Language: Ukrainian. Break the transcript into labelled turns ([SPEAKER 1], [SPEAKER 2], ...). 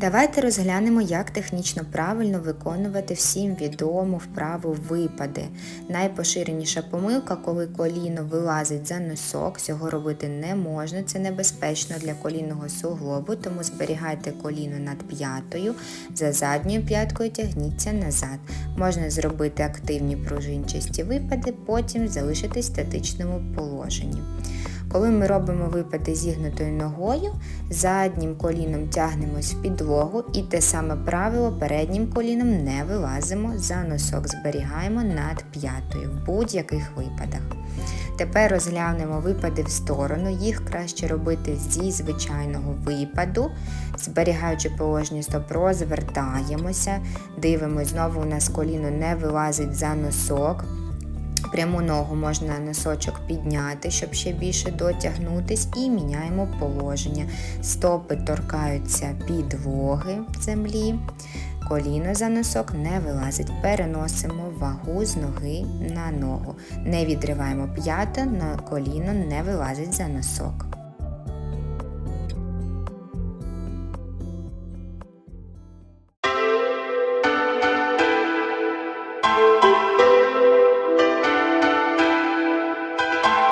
[SPEAKER 1] Давайте розглянемо, як технічно правильно виконувати всім відому вправу випади. Найпоширеніша помилка, коли коліно вилазить за носок, цього робити не можна, це небезпечно для колінного суглобу, тому зберігайте коліно над п'ятою, за задньою п'яткою тягніться назад. Можна зробити активні пружинчасті випади, потім залишитись в статичному положенні. Коли ми робимо випади зігнутою ногою, заднім коліном тягнемось в підлогу і те саме правило переднім коліном не вилазимо, за носок зберігаємо над п'ятою в будь-яких випадах. Тепер розглянемо випади в сторону. Їх краще робити зі звичайного випаду. Зберігаючи положення стоп, розвертаємося, дивимось, знову у нас коліно не вилазить за носок. Пряму ногу можна носочок підняти, щоб ще більше дотягнутись, і міняємо положення. Стопи торкаються підлоги землі, коліно за носок не вилазить. Переносимо вагу з ноги на ногу. Не відриваємо п'ята, коліно не вилазить за носок.